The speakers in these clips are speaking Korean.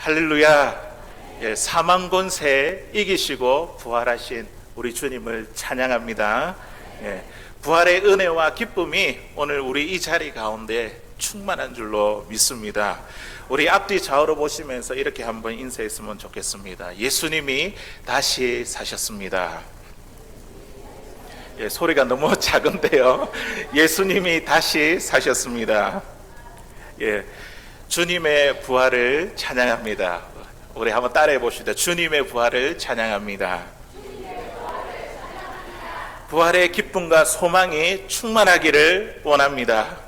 할렐루야. 예, 사망 권세 이기시고 부활하신 우리 주님을 찬양합니다. 예, 부활의 은혜와 기쁨이 오늘 우리 이 자리 가운데 충만한 줄로 믿습니다. 우리 앞뒤 좌우로 보시면서 이렇게 한번 인사했으면 좋겠습니다. 예수님이 다시 사셨습니다. 예, 소리가 너무 작은데요. 예수님이 다시 사셨습니다. 예, 주님의 부활을 찬양합니다. 우리 한번 따라해 봅시다. 주님의 부활을 찬양합니다. 부활의 기쁨과 소망이 충만하기를 원합니다.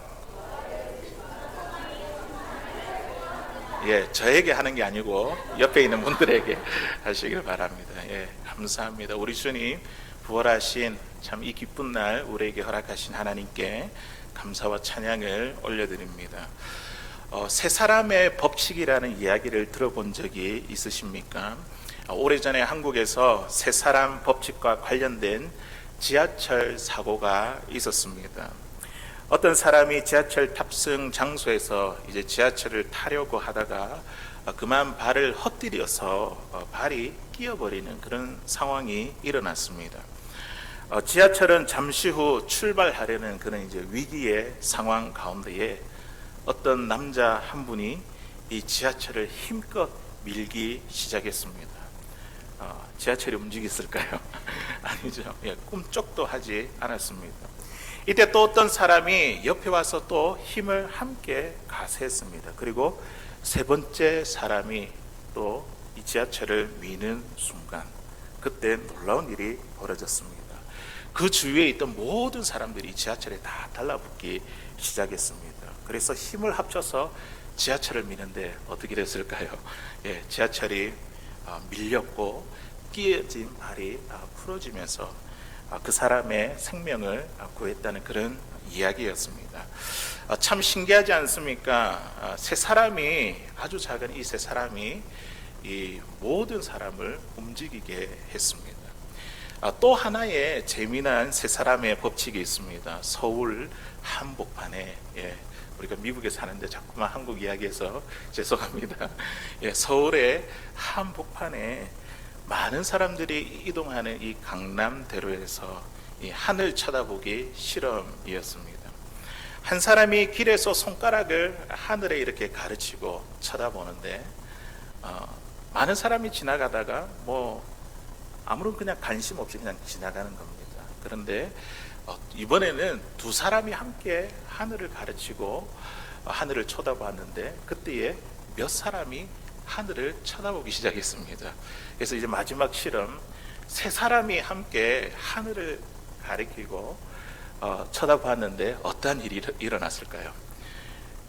예, 저에게 하는 게 아니고 옆에 있는 분들에게 하시길 바랍니다. 예, 감사합니다. 우리 주님 부활하신 참 이 기쁜 날 우리에게 허락하신 하나님께 감사와 찬양을 올려드립니다. 어, 세 사람의 법칙이라는 이야기를 들어본 적이 있으십니까? 어, 오래전에 한국에서 세 사람 법칙과 관련된 지하철 사고가 있었습니다. 어떤 사람이 지하철 탑승 장소에서 이제 지하철을 타려고 하다가 어, 그만 발을 헛디뎌서 어, 발이 끼어버리는 그런 상황이 일어났습니다. 어, 지하철은 잠시 후 출발하려는 그런 이제 위기의 상황 가운데에 어떤 남자 한 분이 이 지하철을 힘껏 밀기 시작했습니다. 어, 지하철이 움직였을까요? 아니죠. 예, 꿈쩍도 하지 않았습니다. 이때 또 어떤 사람이 옆에 와서 또 힘을 함께 가세했습니다. 그리고 세 번째 사람이 또 이 지하철을 미는 순간 그때 놀라운 일이 벌어졌습니다. 그 주위에 있던 모든 사람들이 이 지하철에 다 달라붙기 시작했습니다. 그래서 힘을 합쳐서 지하철을 미는데 어떻게 됐을까요? 예, 지하철이 아, 밀렸고 끼어진 발이 아, 풀어지면서 아, 그 사람의 생명을 아, 구했다는 그런 이야기였습니다. 아, 참 신기하지 않습니까? 아, 세 사람이 아주 작은 이 세 사람이 이 모든 사람을 움직이게 했습니다. 아, 또 하나의 재미난 세 사람의 법칙이 있습니다. 서울 한복판에 예, 우리가 미국에 사는데 자꾸만 한국 이야기해서 죄송합니다. 예, 서울의 한복판에 많은 사람들이 이동하는 이 강남대로에서 이 하늘 쳐다보기 실험이었습니다. 한 사람이 길에서 손가락을 하늘에 이렇게 가르치고 쳐다보는데 어, 많은 사람이 지나가다가 뭐 아무런 그냥 관심 없이 그냥 지나가는 겁니다. 그런데 어, 이번에는 두 사람이 함께 하늘을 가르치고 어, 하늘을 쳐다봤는데 그때에 몇 사람이 하늘을 쳐다보기 시작했습니다. 그래서 이제 마지막 실험 세 사람이 함께 하늘을 가리키고 어, 쳐다봤는데 어떠한 일이 일어- 일어났을까요?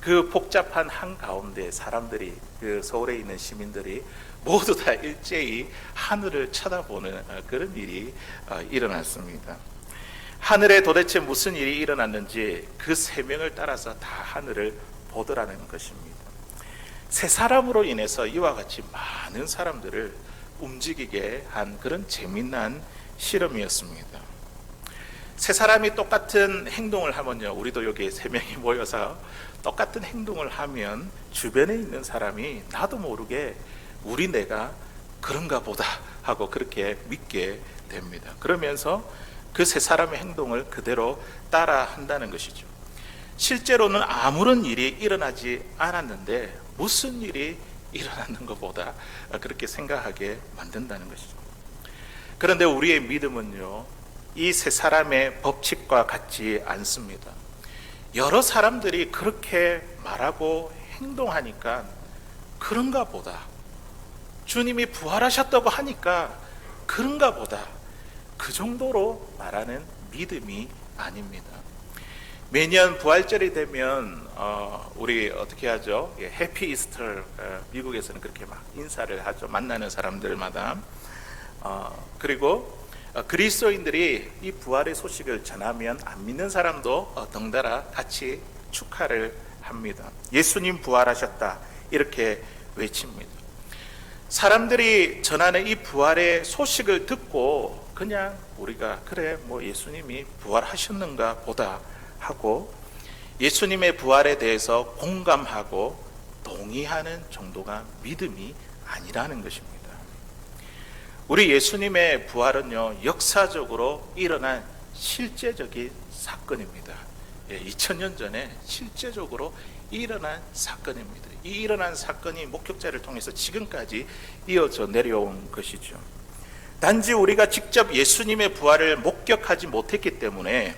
그 복잡한 한 가운데 사람들이 그 서울에 있는 시민들이 모두 다 일제히 하늘을 쳐다보는 어, 그런 일이 어, 일어났습니다. 하늘에 도대체 무슨 일이 일어났는지 그 세 명을 따라서 다 하늘을 보더라는 것입니다. 세 사람으로 인해서 이와 같이 많은 사람들을 움직이게 한 그런 재미난 실험이었습니다. 세 사람이 똑같은 행동을 하면요, 우리도 여기 세 명이 모여서 똑같은 행동을 하면 주변에 있는 사람이 나도 모르게 우리 내가 그런가 보다 하고 그렇게 믿게 됩니다. 그러면서 그 세 사람의 행동을 그대로 따라 한다는 것이죠. 실제로는 아무런 일이 일어나지 않았는데 무슨 일이 일어났는 것보다 그렇게 생각하게 만든다는 것이죠. 그런데 우리의 믿음은요, 이 세 사람의 법칙과 같지 않습니다. 여러 사람들이 그렇게 말하고 행동하니까 그런가 보다. 주님이 부활하셨다고 하니까 그런가 보다. 그 정도로 말하는 믿음이 아닙니다. 매년 부활절이 되면 어, 우리 어떻게 하죠? 예, 해피 이스터 어, 미국에서는 그렇게 막 인사를 하죠. 만나는 사람들마다 어, 그리고 어, 그리스도인들이 이 부활의 소식을 전하면 안 믿는 사람도 어, 덩달아 같이 축하를 합니다. 예수님 부활하셨다 이렇게 외칩니다. 사람들이 전하는 이 부활의 소식을 듣고 그냥 우리가 그래 뭐 예수님이 부활하셨는가 보다 하고 예수님의 부활에 대해서 공감하고 동의하는 정도가 믿음이 아니라는 것입니다. 우리 예수님의 부활은요, 역사적으로 일어난 실제적인 사건입니다. 예, 2000년 전에 실제적으로 일어난 사건입니다. 이 일어난 사건이 목격자를 통해서 지금까지 이어져 내려온 것이죠. 단지 우리가 직접 예수님의 부활을 목격하지 못했기 때문에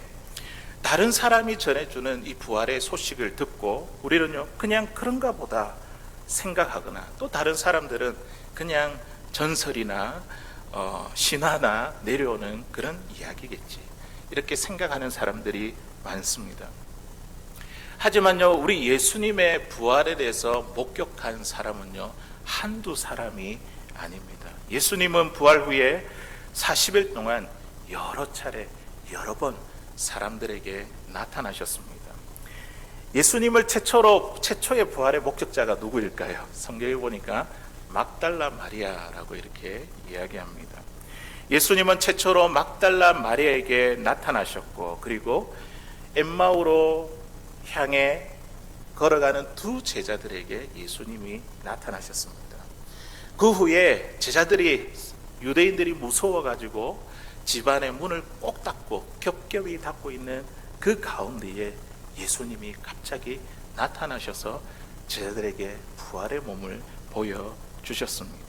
다른 사람이 전해주는 이 부활의 소식을 듣고 우리는요 그냥 그런가 보다 생각하거나 또 다른 사람들은 그냥 전설이나 어, 신화나 내려오는 그런 이야기겠지 이렇게 생각하는 사람들이 많습니다. 하지만요 우리 예수님의 부활에 대해서 목격한 사람은요 한두 사람이 아닙니다. 예수님은 부활 후에 40일 동안 여러 차례 여러 번 사람들에게 나타나셨습니다. 예수님을 최초로 최초의 부활의 목격자가 누구일까요? 성경에 보니까 막달라 마리아라고 이렇게 이야기합니다. 예수님은 최초로 막달라 마리아에게 나타나셨고 그리고 엠마오로 향해 걸어가는 두 제자들에게 예수님이 나타나셨습니다. 그 후에 제자들이 유대인들이 무서워 가지고 집안의 문을 꼭 닫고 겹겹이 닫고 있는 그 가운데에 예수님이 갑자기 나타나셔서 제자들에게 부활의 몸을 보여 주셨습니다.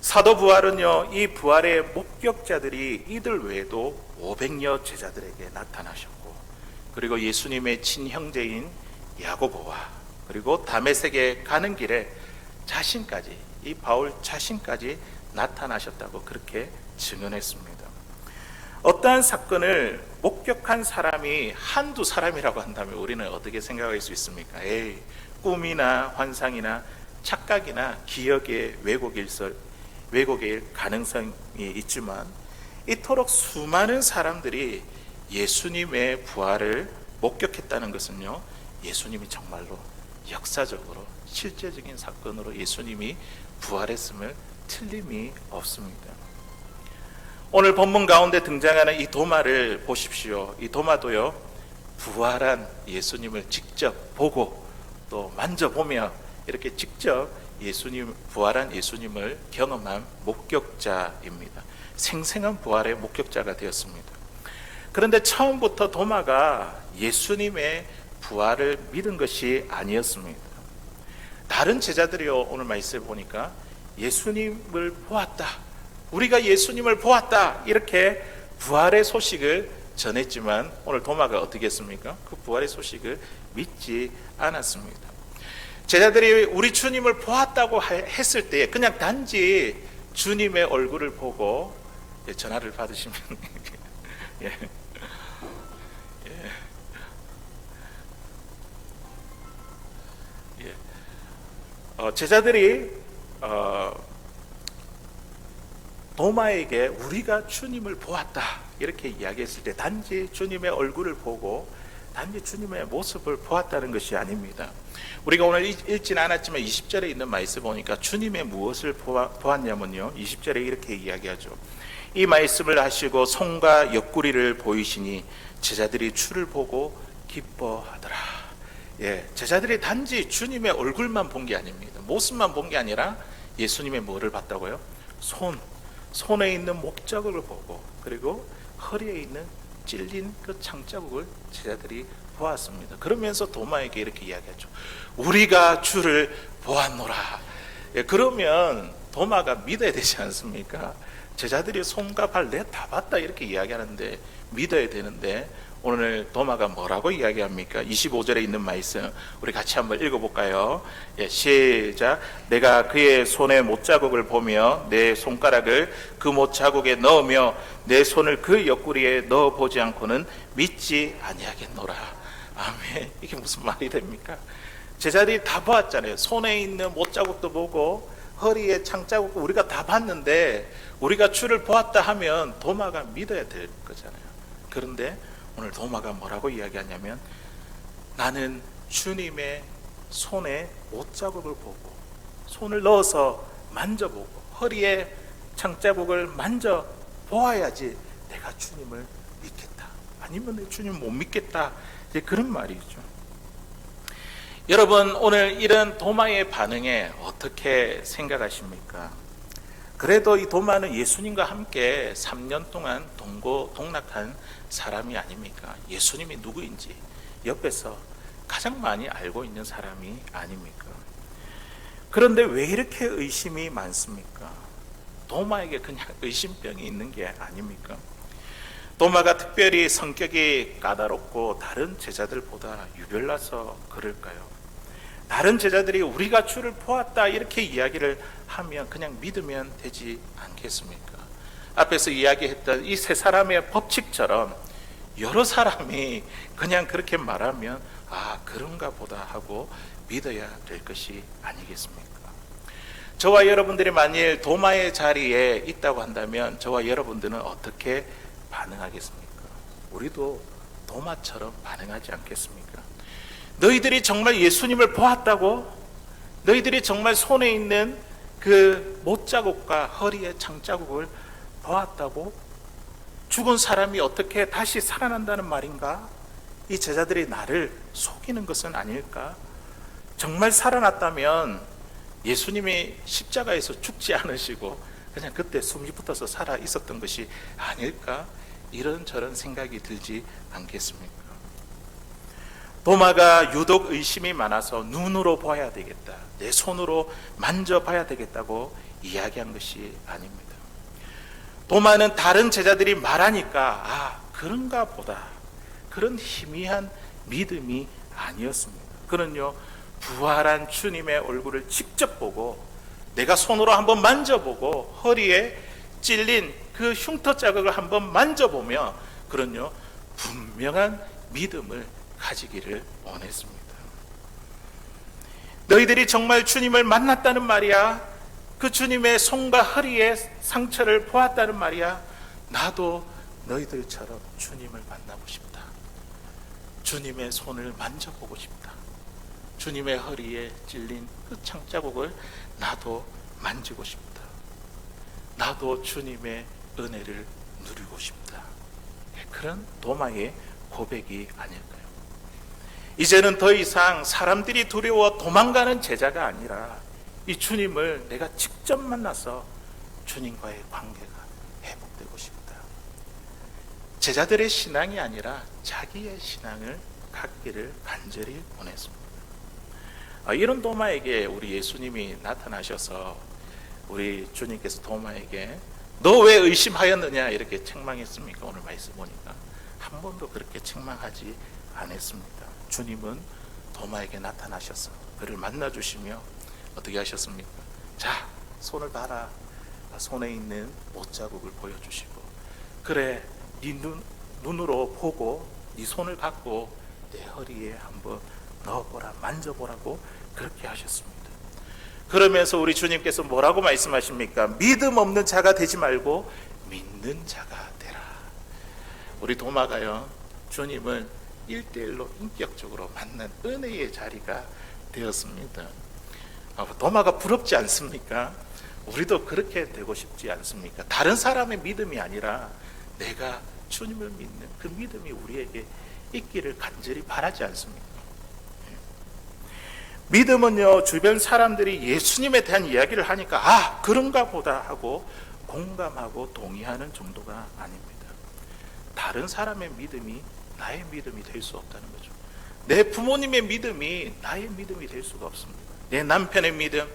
사도 부활은요, 이 부활의 목격자들이 이들 외에도 500여 제자들에게 나타나셨고, 그리고 예수님의 친형제인 야고보와 그리고 다메섹에 가는 길에 자신까지 이 바울 자신까지 나타나셨다고 그렇게 증언했습니다. 어떠한 사건을 목격한 사람이 한두 사람이라고 한다면 우리는 어떻게 생각할 수 있습니까? 에이, 꿈이나 환상이나 착각이나 기억의 왜곡일, 왜곡일 가능성이 있지만 이토록 수많은 사람들이 예수님의 부활을 목격했다는 것은요, 예수님이 정말로 역사적으로 실제적인 사건으로 예수님이 부활했음을 틀림이 없습니다. 오늘 본문 가운데 등장하는 이 도마를 보십시오. 이 도마도요, 부활한 예수님을 직접 보고 또 만져보며 이렇게 직접 예수님, 부활한 예수님을 경험한 목격자입니다. 생생한 부활의 목격자가 되었습니다. 그런데 처음부터 도마가 예수님의 부활을 믿은 것이 아니었습니다. 다른 제자들이요, 오늘 말씀을 보니까 예수님을 보았다. 우리가 예수님을 보았다. 이렇게 부활의 소식을 전했지만 오늘 도마가 어떻게 했습니까? 그 부활의 소식을 믿지 않았습니다. 제자들이 우리 주님을 보았다고 했을 때 그냥 단지 주님의 얼굴을 보고 전화를 받으시면. 제자들이 어, 도마에게 우리가 주님을 보았다 이렇게 이야기했을 때 단지 주님의 얼굴을 보고 단지 주님의 모습을 보았다는 것이 아닙니다. 우리가 오늘 읽지는 않았지만 20절에 있는 말씀 보니까 주님의 무엇을 보았냐면요. 20절에 이렇게 이야기하죠. 이 말씀을 하시고 손과 옆구리를 보이시니 제자들이 주를 보고 기뻐하더라. 예, 제자들이 단지 주님의 얼굴만 본 게 아닙니다. 모습만 본 게 아니라 예수님의 뭐를 봤다고요? 손, 손에 있는 목자국을 보고 그리고 허리에 있는 찔린 그 창자국을 제자들이 보았습니다. 그러면서 도마에게 이렇게 이야기하죠. 우리가 주를 보았노라. 예, 그러면 도마가 믿어야 되지 않습니까? 제자들이 손과 발 내 다 봤다 이렇게 이야기하는데 믿어야 되는데 오늘 도마가 뭐라고 이야기합니까? 25절에 있는 말씀 우리 같이 한번 읽어볼까요? 예, 시작 내가 그의 손의 못자국을 보며 내 손가락을 그 못자국에 넣으며 내 손을 그 옆구리에 넣어 보지 않고는 믿지 아니하겠노라 아멘 이게 무슨 말이 됩니까? 제자들이 다 보았잖아요 손에 있는 못자국도 보고 허리에 창자국도 우리가 다 봤는데 우리가 주를 보았다 하면 도마가 믿어야 될 거잖아요 그런데 오늘 도마가 뭐라고 이야기하냐면 나는 주님의 손에 옷자국을 보고 손을 넣어서 만져보고 허리에 창자국을 만져 보아야지 내가 주님을 믿겠다. 아니면 내 주님 못 믿겠다. 이제 그런 말이죠. 여러분 오늘 이런 도마의 반응에 어떻게 생각하십니까? 그래도 이 도마는 예수님과 함께 3년 동안 동고 동락한 사람이 아닙니까? 예수님이 누구인지 옆에서 가장 많이 알고 있는 사람이 아닙니까? 그런데 왜 이렇게 의심이 많습니까? 도마에게 그냥 의심병이 있는 게 아닙니까? 도마가 특별히 성격이 까다롭고 다른 제자들보다 유별나서 그럴까요? 다른 제자들이 우리가 주를 보았다 이렇게 이야기를 하면 그냥 믿으면 되지 않겠습니까? 앞에서 이야기했던 이 세 사람의 법칙처럼 여러 사람이 그냥 그렇게 말하면 아 그런가 보다 하고 믿어야 될 것이 아니겠습니까? 저와 여러분들이 만일 도마의 자리에 있다고 한다면 저와 여러분들은 어떻게 반응하겠습니까? 우리도 도마처럼 반응하지 않겠습니까? 너희들이 정말 예수님을 보았다고? 너희들이 정말 손에 있는 그 못자국과 허리에 창자국을 보았다고? 죽은 사람이 어떻게 다시 살아난다는 말인가? 이 제자들이 나를 속이는 것은 아닐까? 정말 살아났다면 예수님이 십자가에서 죽지 않으시고 그냥 그때 숨이 붙어서 살아 있었던 것이 아닐까? 이런 저런 생각이 들지 않겠습니까? 도마가 유독 의심이 많아서 눈으로 봐야 되겠다. 내 손으로 만져봐야 되겠다고 이야기한 것이 아닙니다. 도마는 다른 제자들이 말하니까 아 그런가 보다 그런 희미한 믿음이 아니었습니다. 그는요 부활한 주님의 얼굴을 직접 보고 내가 손으로 한번 만져보고 허리에 찔린 그 흉터 자국을 한번 만져보며 그런요 분명한 믿음을 가지기를 원했습니다. 너희들이 정말 주님을 만났다는 말이야. 그 주님의 손과 허리에 상처를 보았다는 말이야. 나도 너희들처럼 주님을 만나고 싶다. 주님의 손을 만져보고 싶다. 주님의 허리에 찔린 그 창자국을 나도 만지고 싶다. 나도 주님의 은혜를 누리고 싶다. 그런 도마의 고백이 아닐까요? 이제는 더 이상 사람들이 두려워 도망가는 제자가 아니라 이 주님을 내가 직접 만나서 주님과의 관계가 회복되고 싶다. 제자들의 신앙이 아니라 자기의 신앙을 갖기를 간절히 원했습니다. 아, 이런 도마에게 우리 예수님이 나타나셔서 우리 주님께서 도마에게 너 왜 의심하였느냐 이렇게 책망했습니까? 오늘 말씀 보니까 한 번도 그렇게 책망하지 않았습니다. 주님은 도마에게 나타나셔서 그를 만나 주시며 어떻게 하셨습니까? 자, 손을 봐라. 손에 있는 못자국을 보여주시고 그래, 네 눈, 눈으로 보고 네 손을 갖고 내 허리에 한번 넣어보라, 만져보라고 그렇게 하셨습니다. 그러면서 우리 주님께서 뭐라고 말씀하십니까? 믿음 없는 자가 되지 말고 믿는 자가 되라. 우리 도마가요, 주님을 일대일로 인격적으로 만난 은혜의 자리가 되었습니다. 아, 도마가 부럽지 않습니까? 우리도 그렇게 되고 싶지 않습니까? 다른 사람의 믿음이 아니라 내가 주님을 믿는 그 믿음이 우리에게 있기를 간절히 바라지 않습니까? 믿음은요, 주변 사람들이 예수님에 대한 이야기를 하니까, 아, 그런가 보다 하고 공감하고 동의하는 정도가 아닙니다. 다른 사람의 믿음이 나의 믿음이 될 수 없다는 거죠. 내 부모님의 믿음이 나의 믿음이 될 수가 없습니다. 내 남편의 믿음,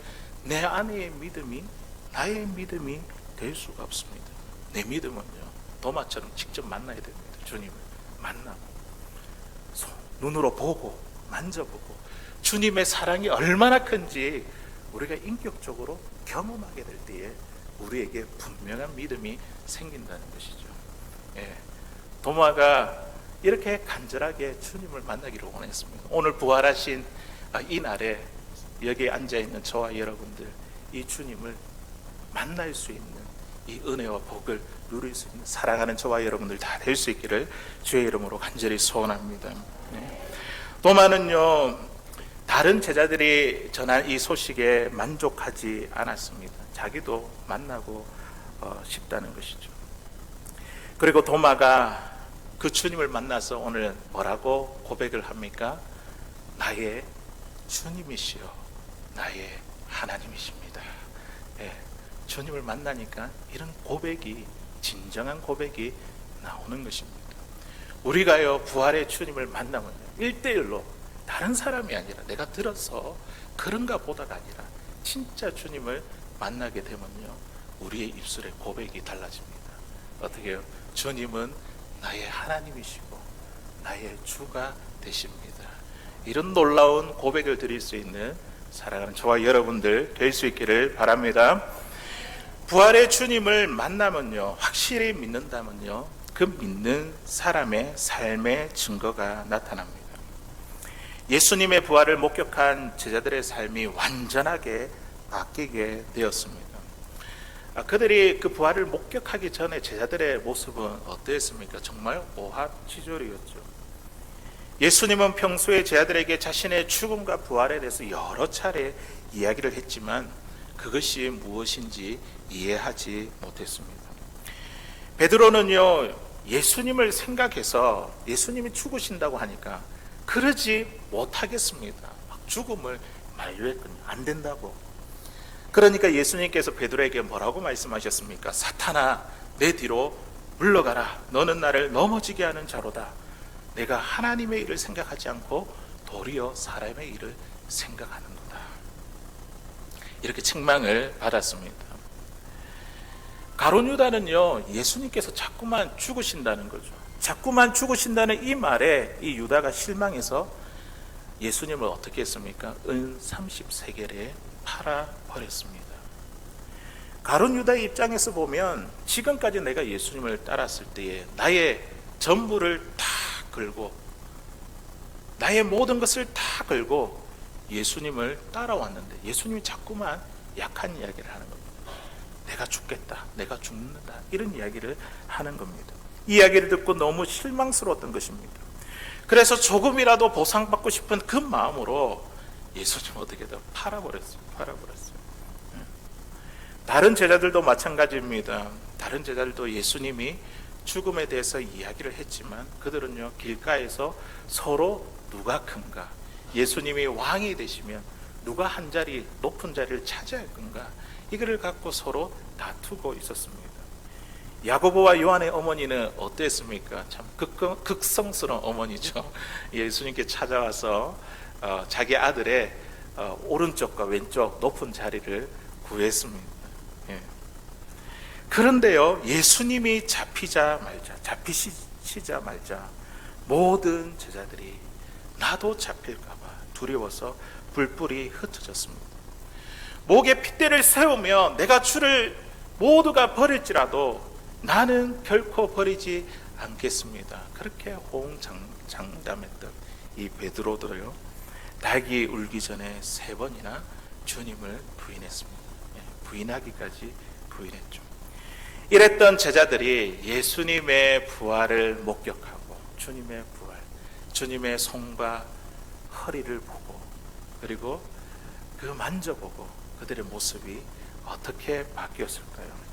내 아내의 믿음이 나의 믿음이 될 수가 없습니다. 내 믿음은요, 도마처럼 직접 만나야 됩니다. 주님을 만나고, 손, 눈으로 보고, 만져보고, 주님의 사랑이 얼마나 큰지 우리가 인격적으로 경험하게 될 때에 우리에게 분명한 믿음이 생긴다는 것이죠. 예. 도마가 이렇게 간절하게 주님을 만나기를 원했습니다. 오늘 부활하신 이 날에 여기에 앉아 있는 저와 여러분들 이 주님을 만날 수 있는 이 은혜와 복을 누릴 수 있는 사랑하는 저와 여러분들 다 될 수 있기를 주의 이름으로 간절히 소원합니다. 네. 도마는요 다른 제자들이 전한 이 소식에 만족하지 않았습니다. 자기도 만나고 어, 싶다는 것이죠. 그리고 도마가 그 주님을 만나서 오늘 뭐라고 고백을 합니까? 나의 주님이시여 나의 하나님이십니다. 예, 주님을 만나니까 이런 고백이 진정한 고백이 나오는 것입니다. 우리가요 부활의 주님을 만나면 일대일로 다른 사람이 아니라 내가 들어서 그런가 보다가 아니라 진짜 주님을 만나게 되면요 우리의 입술의 고백이 달라집니다. 어떻게 요? 주님은 나의 하나님이시고 나의 주가 되십니다. 이런 놀라운 고백을 드릴 수 있는 사랑하는 저와 여러분들 될 수 있기를 바랍니다. 부활의 주님을 만나면요, 확실히 믿는다면요, 그 믿는 사람의 삶의 증거가 나타납니다. 예수님의 부활을 목격한 제자들의 삶이 완전하게 바뀌게 되었습니다. 아, 그들이 그 부활을 목격하기 전에 제자들의 모습은 어땠습니까? 정말 오합지졸이었죠. 예수님은 평소에 제자들에게 자신의 죽음과 부활에 대해서 여러 차례 이야기를 했지만 그것이 무엇인지 이해하지 못했습니다. 베드로는요 예수님을 생각해서 예수님이 죽으신다고 하니까 그러지 못하겠습니다. 막 죽음을 만류했거든요. 안 된다고. 그러니까 예수님께서 베드로에게 뭐라고 말씀하셨습니까? 사탄아, 내 뒤로 물러가라. 너는 나를 넘어지게 하는 자로다. 내가 하나님의 일을 생각하지 않고 도리어 사람의 일을 생각하는 거다. 이렇게 책망을 받았습니다. 가론 유다는요 예수님께서 자꾸만 죽으신다는 거죠. 자꾸만 죽으신다는 이 말에 이 유다가 실망해서 예수님을 어떻게 했습니까? 은 30세겔에 팔아 버렸습니다. 가론 유다의 입장에서 보면 지금까지 내가 예수님을 따랐을 때에 나의 전부를 다 걸고 나의 모든 것을 다 걸고 예수님을 따라왔는데 예수님이 자꾸만 약한 이야기를 하는 겁니다. 내가 죽겠다. 내가 죽는다. 이런 이야기를 하는 겁니다. 이 이야기를 듣고 너무 실망스러웠던 것입니다. 그래서 조금이라도 보상받고 싶은 그 마음으로 예수님 어떻게든 팔아버렸어요. 팔아버렸어요. 예. 다른 제자들도 마찬가지입니다. 다른 제자들도 예수님이 죽음에 대해서 이야기를 했지만 그들은요 길가에서 서로 누가 큰가 예수님이 왕이 되시면 누가 한 자리 높은 자리를 차지할 건가 이거를 갖고 서로 다투고 있었습니다. 야고보와 요한의 어머니는 어땠습니까? 참 극, 극성스러운 어머니죠. 예수님께 찾아와서 어, 자기 아들의 어, 오른쪽과 왼쪽 높은 자리를 구했습니다. 예. 그런데요, 예수님이 잡히자 말자, 잡히시자 말자, 모든 제자들이 나도 잡힐까봐 두려워서 불불이 흩어졌습니다. 목에 핏대를 세우며 내가 주를 모두가 버릴지라도 나는 결코 버리지 않겠습니다. 그렇게 호응장담했던 이 베드로도요, 닭이 울기 전에 세 번이나 주님을 부인했습니다. 예, 부인하기까지 부인했죠. 이랬던 제자들이 예수님의 부활을 목격하고 주님의 부활, 주님의 손과 허리를 보고 그리고 그 만져보고 그들의 모습이 어떻게 바뀌었을까요?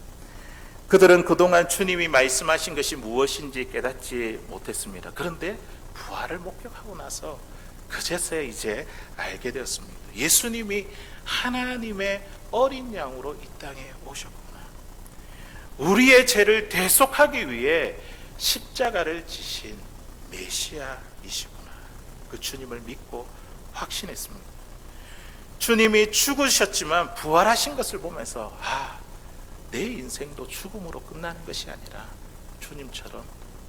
그들은 그동안 주님이 말씀하신 것이 무엇인지 깨닫지 못했습니다. 그런데 부활을 목격하고 나서 그제서야 이제 알게 되었습니다. 예수님이 하나님의 어린 양으로 이 땅에 오셨구나. 우리의 죄를 대속하기 위해 십자가를 지신 메시아이시구나. 그 주님을 믿고 확신했습니다. 주님이 죽으셨지만 부활하신 것을 보면서 아, 내 인생도 죽음으로 끝나는 것이 아니라 주님처럼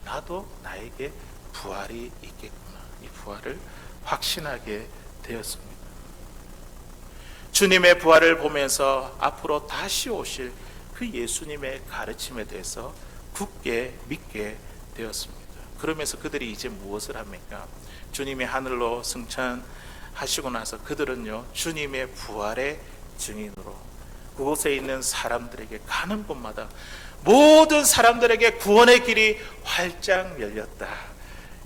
나도 나에게 부활이 있겠구나. 이 부활을 확신하게 되었습니다. 주님의 부활을 보면서 앞으로 다시 오실 그 예수님의 가르침에 대해서 굳게 믿게 되었습니다. 그러면서 그들이 이제 무엇을 합니까? 주님이 하늘로 승천하시고 나서 그들은요, 주님의 부활의 증인으로 그곳에 있는 사람들에게 가는 곳마다 모든 사람들에게 구원의 길이 활짝 열렸다.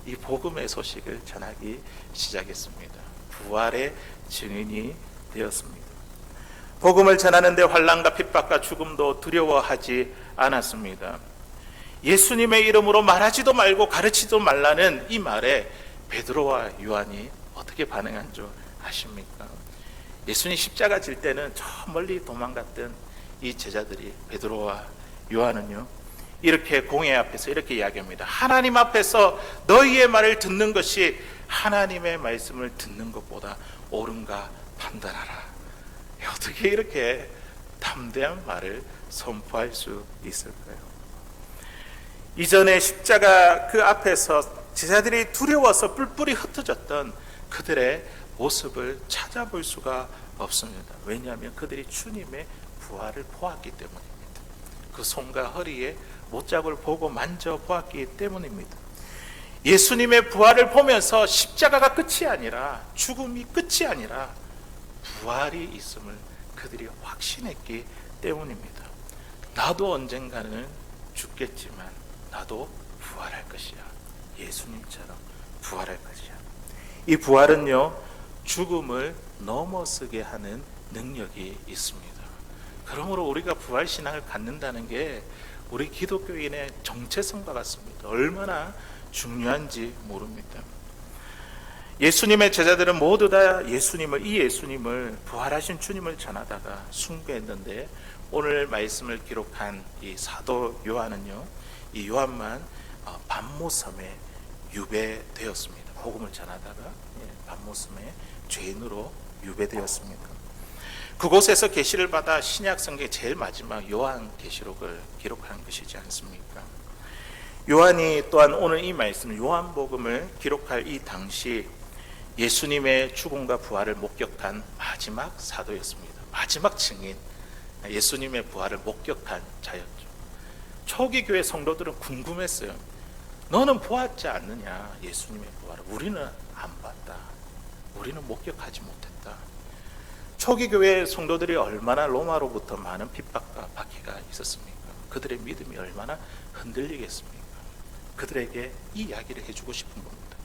이 복음의 소식을 전하기 시작했습니다. 부활의 증인이 되었습니다. 복음을 전하는데 환란과 핍박과 죽음도 두려워하지 않았습니다. 예수님의 이름으로 말하지도 말고 가르치도 말라는 이 말에 베드로와 요한이 어떻게 반응한 줄 아십니까? 예수님 십자가 질 때는 저 멀리 도망갔던 이 제자들이 베드로와 요한은요 이렇게 공회 앞에서 이렇게 이야기합니다. 하나님 앞에서 너희의 말을 듣는 것이 하나님의 말씀을 듣는 것보다 옳은가 판단하라. 어떻게 이렇게 담대한 말을 선포할 수 있을까요? 이전에 십자가 그 앞에서 제자들이 두려워서 뿔뿔이 흩어졌던 그들의 모습을 찾아볼 수가 없습니다. 왜냐하면 그들이 주님의 부활을 보았기 때문입니다. 그 손과 허리에 못자국을 보고 만져 보았기 때문입니다. 예수님의 부활을 보면서 십자가가 끝이 아니라 죽음이 끝이 아니라 부활이 있음을 그들이 확신했기 때문입니다. 나도 언젠가는 죽겠지만 나도 부활할 것이야. 예수님처럼 부활할 것이야. 이 부활은요, 죽음을 넘어서게 하는 능력이 있습니다. 그러므로 우리가 부활 신앙을 갖는다는 게 우리 기독교인의 정체성과 같습니다. 얼마나 중요한지 모릅니다. 예수님의 제자들은 모두 다 예수님을 이 예수님을 부활하신 주님을 전하다가 숭배했는데 오늘 말씀을 기록한 이 사도 요한은요. 이 요한만 어, 반모섬에 유배되었습니다. 복음을 전하다가 예, 반모섬에 죄인으로 유배되었습니다. 그곳에서 계시를 받아 신약 성경 제일 마지막 요한 계시록을 기록한 것이지 않습니까? 요한이 또한 오늘 이 말씀 요한복음을 기록할 이 당시 예수님의 죽음과 부활을 목격한 마지막 사도였습니다. 마지막 증인 예수님의 부활을 목격한 자였죠. 초기 교회 성도들은 궁금했어요. 너는 보았지 않느냐 예수님의 부활을 우리는 안 봤다. 우리는 목격하지 못했다. 초기 교회 성도들이 얼마나 로마로부터 많은 핍박과 박해가 있었습니까? 그들의 믿음이 얼마나 흔들리겠습니까? 그들에게 이 이야기를 해주고 싶은 겁니다.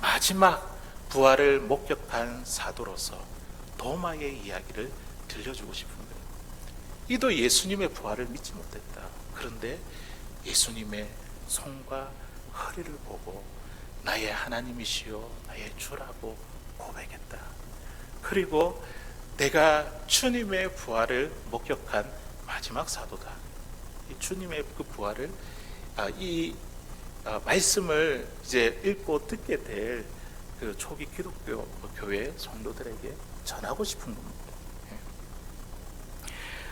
마지막 부활을 목격한 사도로서 도마의 이야기를 들려주고 싶은 거예요. 이도 예수님의 부활을 믿지 못했다. 그런데 예수님의 손과 허리를 보고 나의 하나님이시요 나의 주라고 고백했다. 그리고 내가 주님의 부활을 목격한 마지막 사도다. 이 주님의 그 부활을 아, 이 아, 말씀을 이제 읽고 듣게 될 그 초기 기독교 교회 성도들에게 전하고 싶은 겁니다. 예.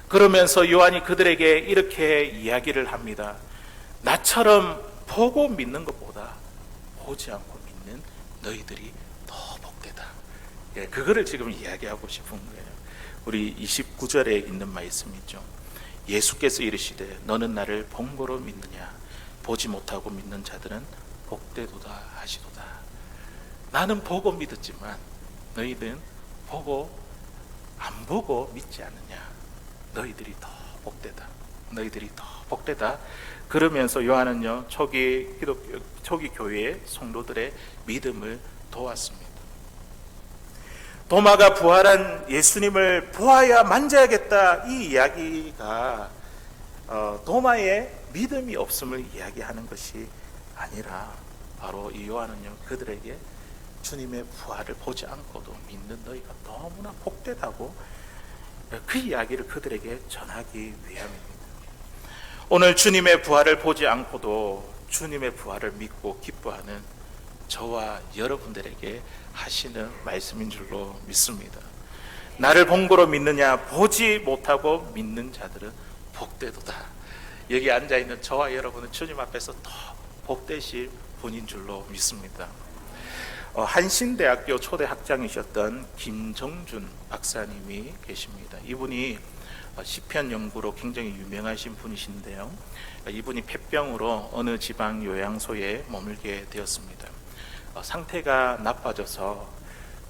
그러면서 요한이 그들에게 이렇게 이야기를 합니다. 나처럼 보고 믿는 것보다 보지 않고 믿는 너희들이 더 복되다. 예, 그거를 지금 이야기하고 싶은 거예요. 우리 29절에 있는 말씀이죠. 예수께서 이르시되 너는 나를 본고로 믿느냐 보지 못하고 믿는 자들은 복되도다 하시도다. 나는 보고 믿었지만 너희는 보고 안 보고 믿지 않느냐. 너희들이 더 복되다. 너희들이 더 복되다. 그러면서 요한은요 초기 기독교 초기 교회의 성도들의 믿음을 도왔습니다. 도마가 부활한 예수님을 보아야 만져야겠다 이 이야기가 어, 도마의 믿음이 없음을 이야기하는 것이 아니라 바로 이 요한은요 그들에게 주님의 부활을 보지 않고도 믿는 너희가 너무나 복되다고 그 이야기를 그들에게 전하기 위함입니다. 오늘 주님의 부활을 보지 않고도 주님의 부활을 믿고 기뻐하는 저와 여러분들에게 하시는 말씀인 줄로 믿습니다. 나를 본고로 믿느냐 보지 못하고 믿는 자들은 복되도다. 여기 앉아 있는 저와 여러분은 주님 앞에서 더 복되실 분인 줄로 믿습니다. 어, 한신대학교 초대 학장이셨던 김정준 박사님이 계십니다. 이분이 어, 시편 연구로 굉장히 유명하신 분이신데요. 어, 이분이 폐병으로 어느 지방 요양소에 머물게 되었습니다. 어, 상태가 나빠져서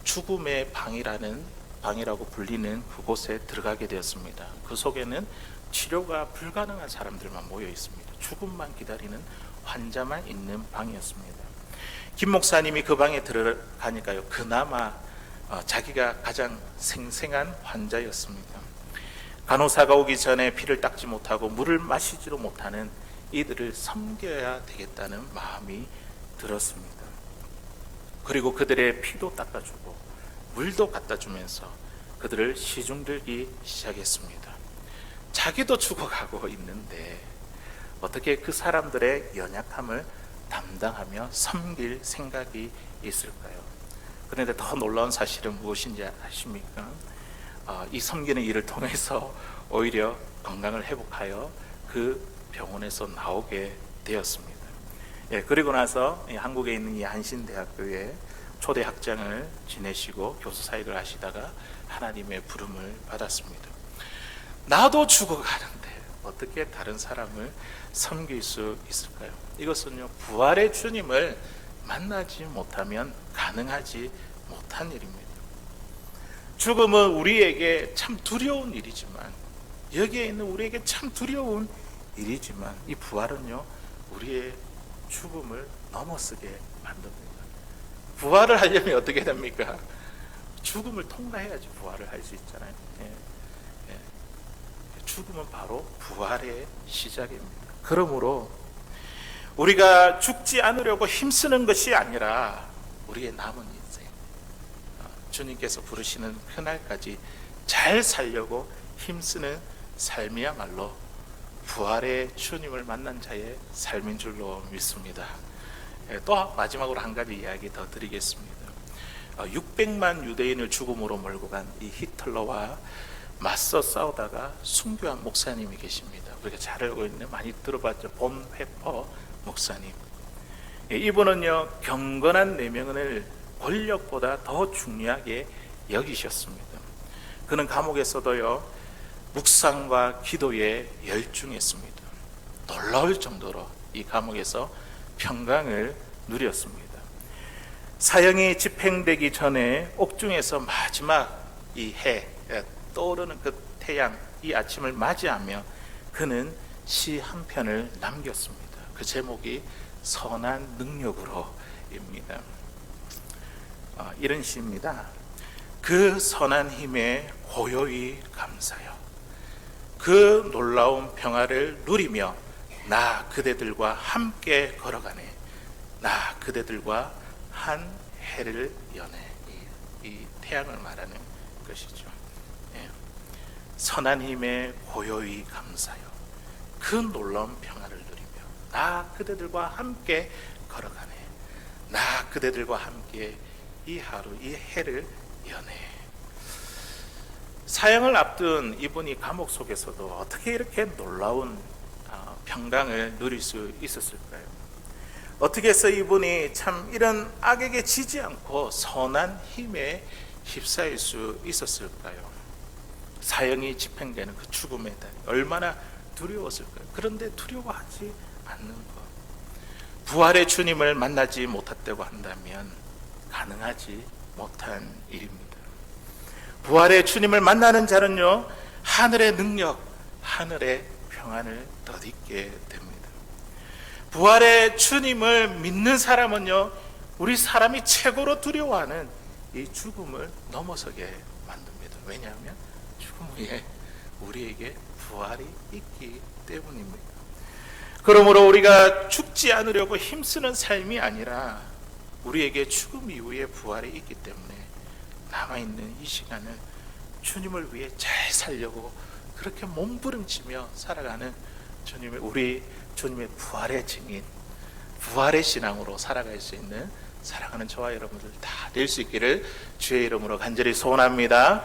죽음의 방이라는 방이라고 불리는 그곳에 들어가게 되었습니다. 그 속에는 치료가 불가능한 사람들만 모여 있습니다. 죽음만 기다리는 환자만 있는 방이었습니다. 김 목사님이 그 방에 들어가니까요. 그나마 어, 자기가 가장 생생한 환자였습니다. 간호사가 오기 전에 피를 닦지 못하고 물을 마시지도 못하는 이들을 섬겨야 되겠다는 마음이 들었습니다. 그리고 그들의 피도 닦아주고 물도 갖다 주면서 그들을 시중들기 시작했습니다. 자기도 죽어가고 있는데 어떻게 그 사람들의 연약함을 담당하며 섬길 생각이 있을까요? 그런데 더 놀라운 사실은 무엇인지 아십니까? 아, 이 섬기는 일을 통해서 오히려 건강을 회복하여 그 병원에서 나오게 되었습니다. 예, 그리고 나서 이 한국에 있는 이 한신대학교에 초대 학장을 지내시고 교수 사역을 하시다가 하나님의 부름을 받았습니다. 나도 죽어가는데 어떻게 다른 사람을 섬길 수 있을까요? 이것은요 부활의 주님을 만나지 못하면 가능하지 못한 일입니다. 죽음은 우리에게 참 두려운 일이지만 여기에 있는 우리에게 참 두려운 일이지만 이 부활은요 우리의 죽음을 넘어서게 만듭니다. 부활을 하려면 어떻게 됩니까? 죽음을 통과해야지 부활을 할 수 있잖아요. 예. 예. 죽음은 바로 부활의 시작입니다. 그러므로 우리가 죽지 않으려고 힘쓰는 것이 아니라 우리의 남은 인생 어, 주님께서 부르시는 그날까지 잘 살려고 힘쓰는 삶이야말로 부활의 주님을 만난 자의 삶인 줄로 믿습니다. 예, 또 마지막으로 한 가지 이야기 더 드리겠습니다. 600만 유대인을 죽음으로 몰고 간 이 히틀러와 맞서 싸우다가 순교한 목사님이 계십니다. 우리가 잘 알고 있는 많이 들어봤죠. 본 회퍼 목사님. 예, 이분은요 경건한 내면을 권력보다 더 중요하게 여기셨습니다. 그는 감옥에서도요 묵상과 기도에 열중했습니다. 놀라울 정도로 이 감옥에서 평강을 누렸습니다. 사형이 집행되기 전에 옥중에서 마지막 이 해, 떠오르는 그 태양, 이 아침을 맞이하며 그는 시 한 편을 남겼습니다. 그 제목이 선한 능력으로입니다. 어, 이런 시입니다. 그 선한 힘에 고요히 감사요. 그 놀라운 평화를 누리며 나 그대들과 함께 걸어가네. 나 그대들과 한 해를 여네. 이, 이 태양을 말하는 것이죠. 예. 선한 힘에 고요히 감사요. 그 놀라운 평화를 누리며 나 그대들과 함께 걸어가네. 나 그대들과 함께 이 하루 이 해를 여네. 사형을 앞둔 이분이 감옥 속에서도 어떻게 이렇게 놀라운 아, 평강을 누릴 수 있었을까요? 어떻게 해서 이분이 참 이런 악에게 지지 않고 선한 힘에 휩싸일 수 있었을까요? 사형이 집행되는 그 죽음의 달 얼마나 두려웠을까요? 그런데 두려워하지 않는 것. 부활의 주님을 만나지 못했다고 한다면 가능하지 못한 일입니다. 부활의 주님을 만나는 자는요 하늘의 능력, 하늘의 평안을 덧입게 됩니다. 부활의 주님을 믿는 사람은요 우리 사람이 최고로 두려워하는 이 죽음을 넘어서게 만듭니다. 왜냐하면 죽음 위에 우리에게 부활이 있기 때문입니다. 그러므로 우리가 죽지 않으려고 힘쓰는 삶이 아니라 우리에게 죽음 이후에 부활이 있기 때문에 남아있는 이 시간을 주님을 위해 잘 살려고 그렇게 몸부림치며 살아가는 주님의 우리 주님의 부활의 증인, 부활의 신앙으로 살아갈 수 있는 사랑하는 저와 여러분들 다 될 수 있기를 주의 이름으로 간절히 소원합니다.